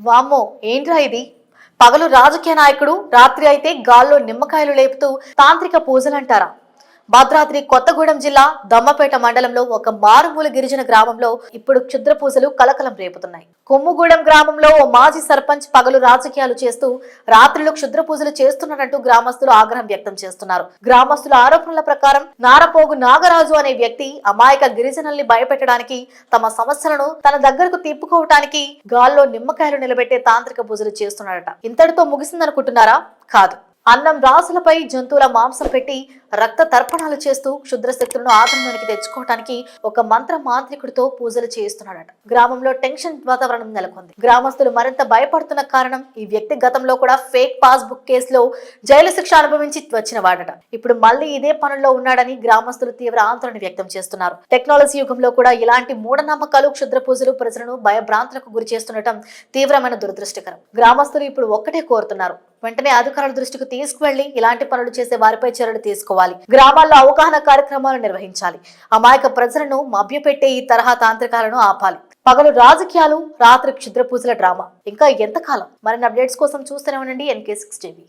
వామ్మో ఏంట్రా ఇది? పగలు రాజకీయ నాయకుడు రాత్రి అయితే గాల్లో నిమ్మకాయలు లేపుతూ తాంత్రిక పూజలంటారా? భద్రాద్రి కొత్తగూడెం జిల్లా దమ్మపేట మండలంలో ఒక మారుమూల గిరిజన గ్రామంలో ఇప్పుడు క్షుద్ర పూజలు కలకలం రేపుతున్నాయి. కొమ్ముగూడెం గ్రామంలో ఓ మాజీ సర్పంచ్ పగలు రాజకీయాలు చేస్తూ రాత్రిలో క్షుద్ర పూజలు చేస్తున్నారంటూ గ్రామస్తులు ఆగ్రహం వ్యక్తం చేస్తున్నారు. గ్రామస్తుల ఆరోపణల ప్రకారం నారపోగు నాగరాజు అనే వ్యక్తి అమాయక గిరిజనుల్ని భయపెట్టడానికి తమ సమస్యలను తన దగ్గరకు తిప్పుకోవటానికి గాల్లో నిమ్మకాయలు నిలబెట్టే తాంత్రిక పూజలు చేస్తున్నారట ఇంతటితో ముగిసిందనుకుంటున్నారా? కాదు. అన్నం రాసులపై జంతువుల మాంసం పెట్టి రక్త తర్పణాలు చేస్తూ క్షుద్రశక్తులను శక్తులను తెచ్చుకోవటానికి ఒక మంత్ర మాంత్రికుడితో పూజలు చేయిస్తున్నాడట గ్రామంలో టెన్షన్ వాతావరణం నెలకొంది. గ్రామస్తులు మరింత భయపడుతున్న కారణం ఈ వ్యక్తి గతంలో కూడా ఫేక్ పాస్ బుక్ కేసులో జైలు శిక్ష అనుభవించి వచ్చిన వాడట. ఇప్పుడు మళ్ళీ ఇదే పనుల్లో ఉన్నాడని గ్రామస్తులు తీవ్ర ఆందోళన వ్యక్తం చేస్తున్నారు. టెక్నాలజీ యుగంలో కూడా ఇలాంటి మూఢనమ్మకాలు క్షుద్ర పూజలు ప్రజలను భయభ్రాంతులకు గురి చేస్తుండటం తీవ్రమైన దురదృష్టకరం. గ్రామస్తులు ఇప్పుడు ఒక్కటే కోరుతున్నారు. వెంటనే అధికారుల దృష్టికి తీసుకువెళ్ళి ఇలాంటి పనులు చేసే వారిపై చర్యలు తీసుకోవాలి. గ్రామాల్లో అవగాహన కార్యక్రమాలు నిర్వహించాలి. అమాయక ప్రజలను మభ్యపెట్టే ఈ తరహా తాంత్రికాలను ఆపాలి. పగలు రాజకీయాలు రాత్రి క్షుద్ర పూజల డ్రామా. ఇంకా ఎంతకాలం? మరిన్ని అప్డేట్స్ కోసం చూస్తూనే ఉండండి ఎన్కే సిక్స్ టీవీ.